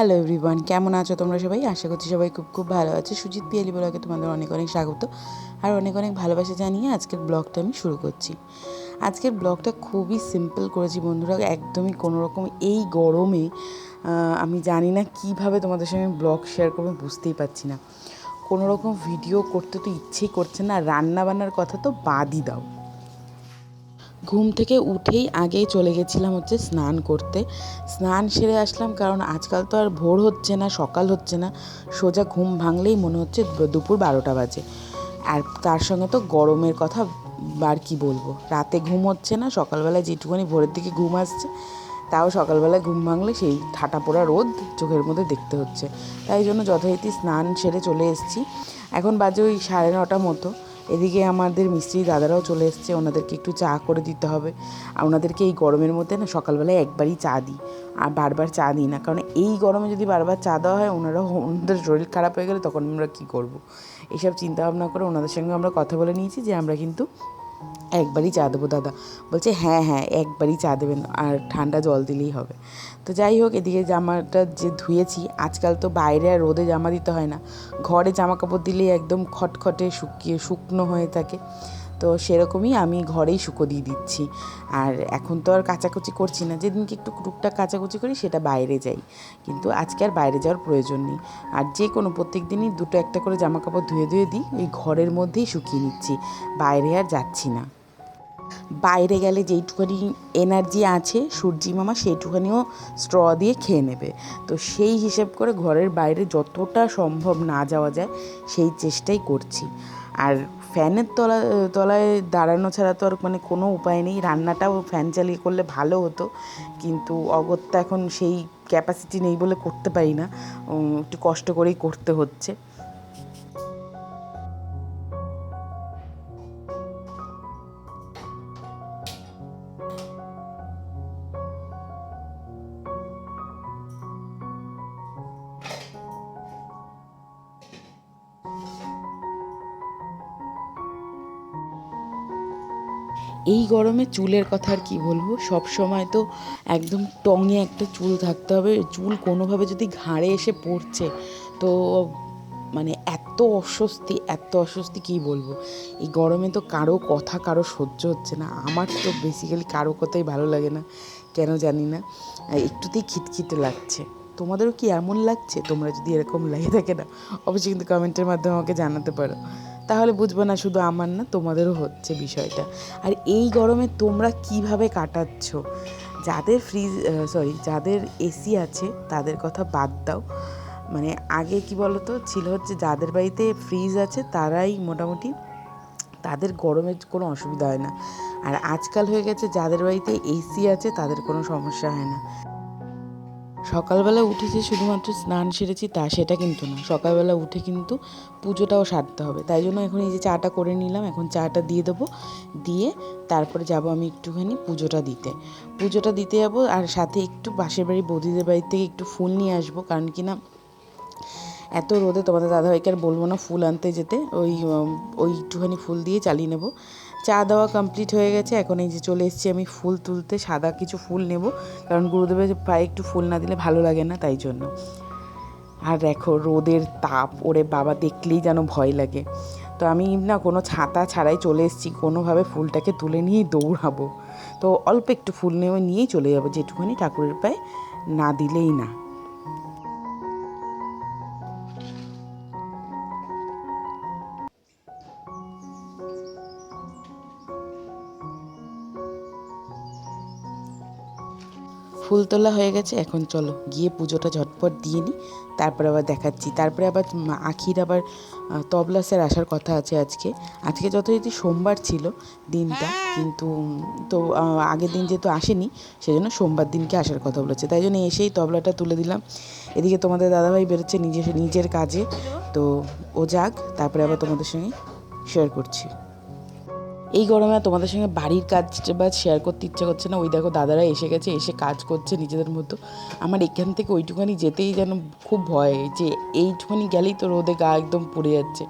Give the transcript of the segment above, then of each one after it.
Hello everyone কেমন আছো তোমরা সবাই? আশা করছি সবাই খুব খুব ভালো আছে। সুজিত পিয়ালি ব্লগে তোমাদের অনেক অনেক স্বাগত আর অনেক অনেক ভালোবাসা জানিয়ে আজকের ব্লগটা আমি শুরু করছি। আজকের ব্লগটা খুবই সিম্পল করেছি বন্ধুরা, একদমই কোনো রকম এই গরমে আমি জানি না কীভাবে তোমাদের সঙ্গে ব্লগ শেয়ার করব, বুঝতেই পারছি না। কোনো রকম ভিডিও করতে তো ইচ্ছেই করছে না রান্না বান্নার কথা তো বাদই দাও। ঘুম থেকে উঠেই আগেই চলে গেছিলাম হচ্ছে স্নান করতে। স্নান সেরে আসলাম কারণ আজকাল তো আর ভোর হচ্ছে না, সকাল হচ্ছে না। সোজা ঘুম ভাঙলেই মনে হচ্ছে দুপুর বারোটা বাজে। আর তার সঙ্গে তো গরমের কথা আর কি বলব? রাতে ঘুম হচ্ছে না, সকালবেলায় যেটুকুনি ভোরের দিকে ঘুম আসছে, তাও সকালবেলায় ঘুম ভাঙলে সেই ঠাটা পোড়া রোদ চোখের মধ্যে দেখতে হচ্ছে। তাই জন্য যথারীতি স্নান সেরে চলে এসেছি। এখন বাজে ওই সাড়ে নটা মতো। এদিকে আমাদের মিস্ত্রি দাদারাও চলে এসছে, ওনাদেরকে একটু চা করে দিতে হবে। আর ওনাদেরকে এই গরমের মধ্যে না সকালবেলায় একবারই চা দিই। আর বারবার চা দিই না, কারণ এই গরমে যদি বারবার চা দেওয়া হয় ওনারা ওনাদের শরীর খারাপ হয়ে গেলে তখন আমরা কী করব? এইসব চিন্তাভাবনা করে ওনাদের সঙ্গে আমরা কথা বলে নিয়েছি যে আমরা কিন্তু একবারই চা দেবো, দাদা। বলছে হ্যাঁ হ্যাঁ একবারই চা দেবেন, আর ঠান্ডা জল দিলেই হবে। তো যাই হোক, এদিকে জামাটা যে ধুয়েছি, আজকাল তো বাইরে আর রোদে জামা দিতে হয় না। ঘরে জামা কাপড় দিলেই একদম খটখটে শুকিয়ে শুকনো হয়ে থাকে। তো সেরকমই আমি ঘরেই শুকো দিয়ে দিচ্ছি। আর এখন তো আর কাচাকুচি করছি না। যেদিনকে একটু টুকটাক কাচাকুচি করি, সেটা বাইরে যাই। কিন্তু আজকে আর বাইরে যাওয়ার প্রয়োজন নেই। আর যে কোনো প্রত্যেক দিনই দুটো একটা করে জামা কাপড় ধুয়ে ধুয়ে দিই, এই ঘরের মধ্যেই শুকিয়ে নিচ্ছি। বাইরে আর যাচ্ছি না। বাইরে গেলে যেইটুখানি এনার্জি আছে, সূর্যি মামা সেইটুখানিও স্ট্র দিয়ে খেয়ে নেবে। তো সেই হিসেব করে ঘরের বাইরে যতটা সম্ভব না যাওয়া যায়, সেই চেষ্টাই করছি। আর ফ্যানের তলা, তলায় দাঁড়ানো ছাড়া তো আর মানে কোনো উপায় নেই। রান্নাটাও ফ্যান চালিয়ে করলে ভালো হতো। কিন্তু অগত্যা এখন সেই ক্যাপাসিটি নেই বলে করতে পারি না। একটু কষ্ট করেই করতে হচ্ছে। এই গরমে চুলের কথা আর কি বলব? সব সময় তো একদম টঙে একটা চুল থাকতে হবে। চুল কোনোভাবে যদি ঘাড়ে এসে পড়ছে, তো মানে এত অস্বস্তি এত অস্বস্তি কী বলব? এই গরমে তো কারও কথা কারও সহ্য হচ্ছে না। আমার তো বেসিক্যালি কারও কথাই ভালো লাগে না, কেন জানি না। একটুতেই খিটখিটে লাগছে। তোমাদেরও কি এমন লাগছে? তোমরা যদি এরকম লাগে থাকে না, অবশ্যই কিন্তু কমেন্টের মাধ্যমে আমাকে জানাতে পারো। তাহলে বুঝব না শুধু আমার না, তোমাদেরও হচ্ছে বিষয়টা। আর এই গরমে তোমরা কীভাবে কাটাচ্ছ? যাদের ফ্রিজ সরি যাদের এসি আছে, তাদের কথা বাদ দাও। মানে আগে কি বলতো, ছিল হচ্ছে যাদের বাড়িতে ফ্রিজ আছে, তারাই মোটামুটি তাদের গরমের কোনো অসুবিধা হয় না। আর আজকাল হয়ে গেছে, যাদের বাড়িতে এসি আছে, তাদের কোনো সমস্যা হয় না। সকালবেলা উঠেছি, শুধুমাত্র স্নান সেরেছি, তা সেটা কিন্তু না। সকালবেলা উঠে কিন্তু পুজোটাও সারতে হবে। তাই জন্য এখন এই যে চাটা করে নিলাম, এখন চাটা দিয়ে দেবো। দিয়ে তারপরে যাব আমি একটুখানি পুজোটা দিতে। পুজোটা দিতে যাব আর সাথে একটু পাশের বাড়ি বৌদিদের বাড়ি থেকে একটু ফুল নিয়ে আসব। কারণ কি না, এত রোদে তোমাদের দাদাভাইকে আর বলব না ফুল আনতে যেতে। ওই ওই একটুখানি ফুল দিয়ে চালিয়ে নেব। চা দেওয়া কমপ্লিট হয়ে গেছে। এখন এই যে চলে এসেছি আমি ফুল তুলতে, সাদা কিছু ফুল নেব। কারণ গুরুদেবের পায়ে একটু ফুল না দিলে ভালো লাগে না, তাই জন্য। আর দেখো, রোদের তাপ, ওরে বাবা, দেখলেই যেন ভয় লাগে। তো আমি না কোনো ছাতা ছাড়াই চলে এসেছি, কোনোভাবে ফুলটাকে তুলে নিয়েই দৌড়াবো। তো অল্প একটু ফুল নেওয়া নিয়েই চলে যাব, যেটুকুনি ঠাকুরের পায়ে না দিলেই না। ফুল তোলা হয়ে গেছে, এখন চলো গিয়ে পুজোটা ঝটপট দিয়ে নিই, তারপরে আবার দেখাচ্ছি। তারপরে আবার আখির আবার তবলা স্যার আসার কথা আছে আজকে। আজকে যথারীতি সোমবার ছিল দিনটা, কিন্তু তো আগের দিন যেহেতু আসেনি, সেজন্য সোমবার দিনকে আসার কথা বলেছে। তাই জন্য এসেই তবলাটা তুলে দিলাম। এদিকে তোমাদের দাদাভাই বেরোচ্ছে নিজের নিজের কাজে। তো ও যাক, তারপরে আবার তোমাদের সঙ্গে শেয়ার করছি। এই গরমে তোমাদের সঙ্গে বাড়ির কাজ বা শেয়ার করতে ইচ্ছা করছে না। ওই দেখো দাদারা এসে গেছে, এসে কাজ করছে নিজেদের মতো আমার এখান থেকে ওইটুখানি যেতেই যেন খুব ভয় যে এইটুখানি গেলেই তো রোদে গা একদম পুড়ে যাচ্ছে।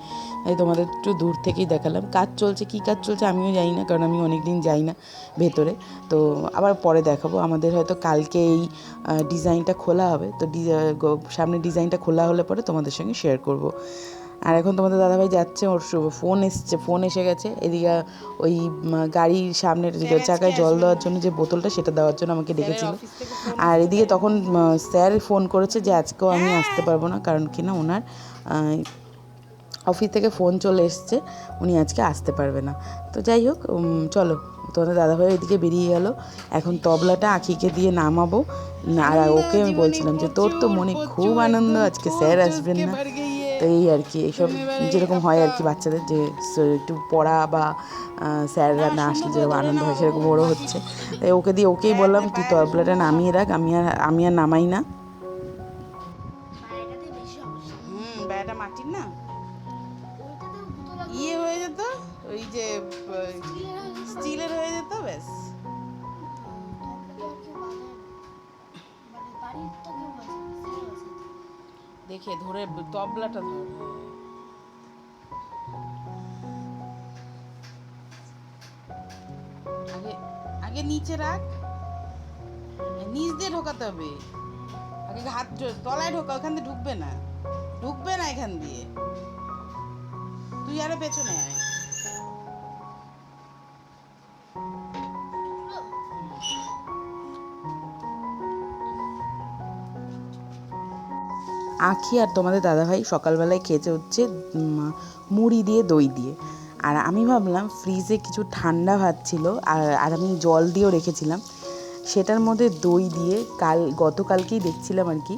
তাই তোমাদের একটু দূর থেকেই দেখালাম। কাজ চলছে, কী কাজ চলছে আমিও জানি না, কারণ আমি অনেক দিন যাই না ভেতরে। তো আবার পরে দেখাবো। আমাদের হয়তো কালকে এই ডিজাইনটা খোলা হবে। তো সামনে ডিজাইনটা খোলা হলে পরে তোমাদের সঙ্গে শেয়ার করব। আর এখন তোমাদের দাদাভাই যাচ্ছে ওর ফোন এসছে ফোন এসে গেছে। এদিকে ওই গাড়ির সামনের চাকায় জল দেওয়ার জন্য যে বোতলটা সেটা দেওয়ার জন্য আমাকে ডেকেছিল। আর এদিকে তখন স্যার ফোন করেছে যে আজকেও আমি আসতে পারব না কারণ কি না ওনার অফিস থেকে ফোন চলে এসছে উনি আজকে আসতে পারবে না। তো যাই হোক চলো তোমাদের দাদাভাই এদিকে বেরিয়ে গেল। এখন তবলাটা আখিকে দিয়ে নামাবো। আর ওকে আমি বলছিলাম যে তোর তো মনে খুব আনন্দ আজকে স্যার আসবেন না। তো এই আর কি, এইসব যেরকম হয় আর কি বাচ্চাদের, যে একটু পড়া বা স্যাররা না আসলে যেরকম আনন্দ হয় সেরকম ওরও হচ্ছে। তাই ওকে দিয়ে ওকেই বললাম, তুই তবলাটা নামিয়ে রাখ, আমি আর আমি আর নামাই না। দেখে ধরে তবলাটা ধর। আগে আগে নিচে রাখ। নিচ দিয়ে ঢোকাতে হবে। আগে হাত তলায় ঢোকা, ওখান দিয়ে ঢুকবে না। ঢুকবে না এখান দিয়ে। তুই আরও পেছনে আয়। আখি আর তোমাদের দাদাভাই সকালবেলায় খেয়েছে হচ্ছে মুড়ি দিয়ে, দই দিয়ে। আর আমি ভাবলাম ফ্রিজে কিছু ঠান্ডা ভাত ছিল, আর আর আমি জল দিয়েও রেখেছিলাম। সেটার মধ্যে দই দিয়ে কাল, গতকালকেই দেখছিলাম আর কি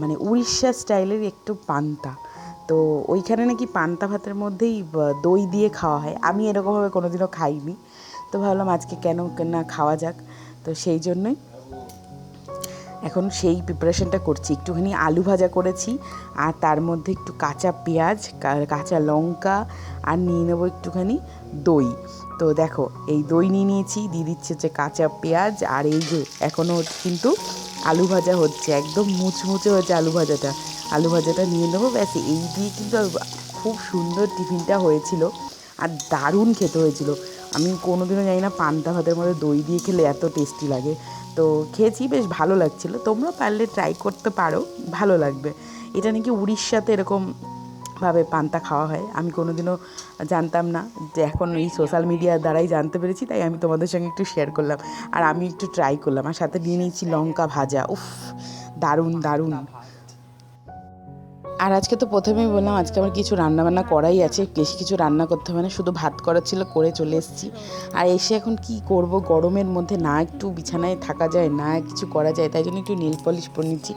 মানে উড়িষ্যা স্টাইলের একটু পান্তা। তো ওইখানে নাকি পান্তা ভাতের মধ্যেই দই দিয়ে খাওয়া হয়। আমি এরকমভাবে কোনোদিনও খাইনি। তো ভাবলাম আজকে কেন না খাওয়া যাক। তো সেই জন্যই এখন সেই প্রিপারেশনটা করছি। একটুখানি আলু ভাজা করেছি, আর তার মধ্যে একটু কাঁচা পেঁয়াজ কাঁচা লঙ্কা, আর নিয়ে নেব একটুখানি দই। তো দেখো, এই দই নিয়ে নিয়েছি, দিয়ে দিচ্ছে হচ্ছে কাঁচা পেঁয়াজ, আর এই যে এখনও কিন্তু আলু ভাজা হচ্ছে, একদম মুচমুচে হচ্ছে আলু ভাজাটা। আলু ভাজাটা নিয়ে নেব, ব্যাস, এই দিয়ে কিন্তু খুব সুন্দর টিফিনটা হয়েছিল, আর দারুণ খেতে হয়েছিল। আমি কোনোদিনও জানি না, পান্তা ভাতের মধ্যে দই দিয়ে খেলে এত টেস্টি লাগে। তো খেয়েছি, বেশ ভালো লাগছিল। তোমরাও পারলে ট্রাই করতে পারো, ভালো লাগবে। এটা নাকি উড়িষ্যাতে এরকম ভাবে পান্তা খাওয়া হয়, আমি কোনোদিনও জানতাম না। যে এখন এই সোশ্যাল মিডিয়ার দ্বারাই জানতে পেরেছি, তাই আমি তোমাদের সঙ্গে একটু শেয়ার করলাম। আর আমি একটু ট্রাই করলাম, আর সাথে নিয়ে নিয়েছি লঙ্কা ভাজা, উফ, দারুণ দারুণ। আর আজকে তো প্রথমেই বললাম, আজকে আমার কিছু রান্না বান্না করাই আছে, বেশি কিছু রান্না করতে হবে না, শুধু ভাত করার ছিল, করে চলে এসেছি। আর এসে এখন কি করব? গরমের মধ্যে না একটু বিছানায় থাকা যায়, না কিছু করা যায়, তাই জন্য একটু নেল পলিশ পরে নিচ্ছি।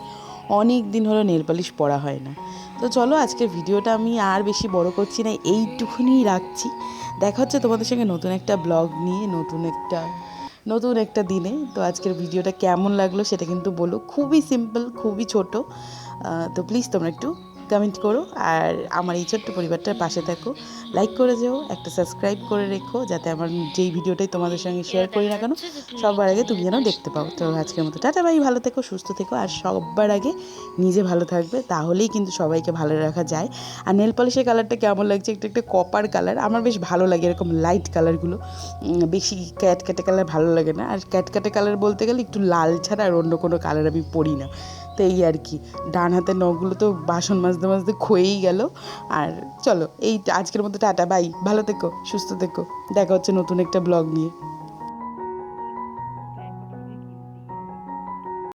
অনেক দিন হলো নেল পলিশ পরা হয় না। তো চলো আজকের ভিডিওটা আমি আর বেশি বড় করছি না এইটুকুনিই রাখছি। দেখা হচ্ছে তোমাদের সঙ্গে নতুন একটা ব্লগ নিয়ে, নতুন একটা নতুন একটা দিনে। তো আজকের ভিডিওটা কেমন লাগল সেটা কিন্তু বলো। খুবই সিম্পল খুবই ছোট। তো প্লিজ তোমরা একটু কমেন্ট করো আর আমার এই ছোট্ট পরিবারটার পাশে থাকো। লাইক করে যেও, একটা সাবস্ক্রাইব করে রেখো, যাতে আমার যেই ভিডিওটাই তোমাদের সঙ্গে শেয়ার করি না কেন, সবার আগে তুমি যেন দেখতে পাও। তো আজকের মতো টাটা ভাই ভালো থেকো, সুস্থ থেকো, আর সবার আগে নিজে ভালো থাকবে, তাহলেই কিন্তু সবাইকে ভালো রাখা যায়। আর নেল পলিশের কালারটা কেমন লাগছে, একটু, একটা কপার কালার আমার বেশ ভালো লাগে এরকম লাইট কালারগুলো বেশি ক্যাট ক্যাটে কালার ভালো লাগে না। আর ক্যাট ক্যাটে কালার বলতে গেলে একটু লাল ছাড়া আর অন্য কোনো কালার আমি পরি না। তো এই আর কি। ডান হাতের নখগুলো তো বাসন মাজতে মাজতে খয়েই গেল। আর চলো, এই আজকের মতো টাটা, বাই। ভালো থেকো, সুস্থ থেকো। দেখা হচ্ছে নতুন একটা ব্লগ নিয়ে।